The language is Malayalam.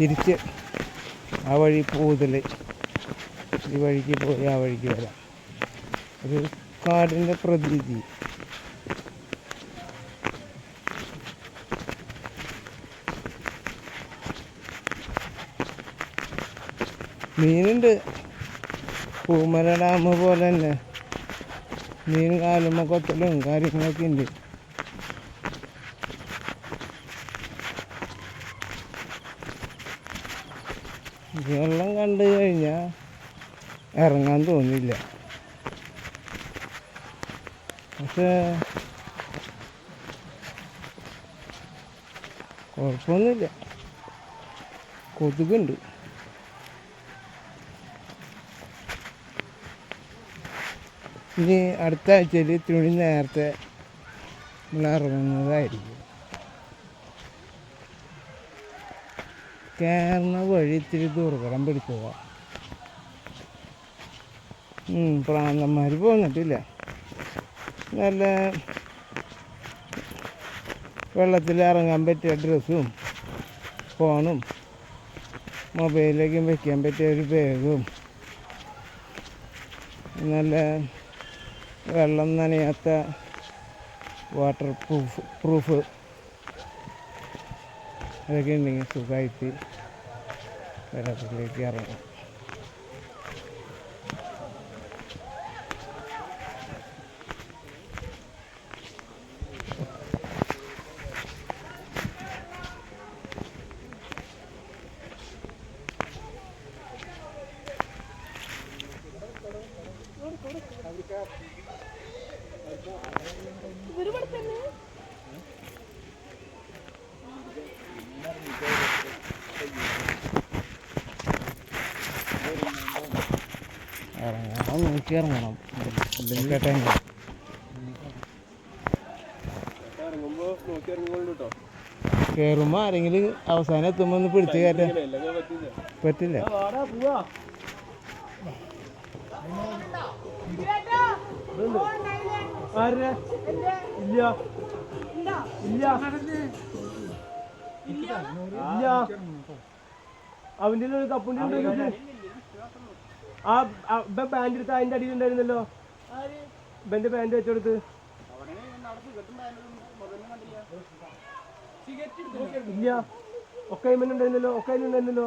തിരിച്ച് ആ വഴി പോകുതൽ ഈ വഴിക്ക് പോയി ആ വഴിക്ക് വരാം. ഒരു കാടിന്റെ പ്രതീതി. മീനുണ്ട്. പൂമല ഡാം പോലെ തന്നെ. മീൻ കാലുമ്മ കൊത്തലും കാര്യങ്ങളൊക്കെ ഉണ്ട്. വെള്ളം കണ്ടു കഴിഞ്ഞാൽ ഇറങ്ങാൻ തോന്നില്ല പക്ഷേ കുഴപ്പമൊന്നുമില്ല. കൊതുകുണ്ട്. ഇനി അടുത്ത ആഴ്ചയിൽ തുണി നേരത്തെ നമ്മൾ ഇറങ്ങുന്നതായിരിക്കും. കയറുന്ന വഴി ഇത്തിരി ദുർഘടം പിടിച്ചതാണ് പ്രാന്തന്മാർ പോന്നിട്ടില്ല. നല്ല വെള്ളത്തിൽ ഇറങ്ങാൻ പറ്റിയ ഡ്രസ്സും ഫോണും മൊബൈലിലേക്കും വെക്കാൻ പറ്റിയ ഒരു ബാഗും നല്ല വെള്ളം നനയാത്ത വാട്ടർ പ്രൂഫ് പ്രൂഫ് അതൊക്കെ ഉണ്ടെങ്കിൽ സുഖമായിട്ട് വെള്ളത്തിലേക്ക് ഇറങ്ങാം. ഇറങ്ങാൻ നോക്കി ഇറങ്ങണം നോക്കി ഇറങ്ങണം കയറുമ്പോൾ ആരെങ്കിലും അവസാനം എത്തുമ്പോൾ ഒന്ന് പിടിച്ച് കയറ്റാൻ പറ്റില്ല. ഇല്ല. ഇല്ല. ഇല്ല. ഉണ്ടല്ലോ ആ പാന്റ് എടുത്ത് അതിന്റെ അടിയിൽ ഉണ്ടായിരുന്നല്ലോ? ബന്റെ പാന്റ് വെച്ചെടുത്ത്. ഇല്ല. ഒക്കെ ഉണ്ടായിരുന്നല്ലോ? ഒക്കെ ഉണ്ടായിരുന്നല്ലോ?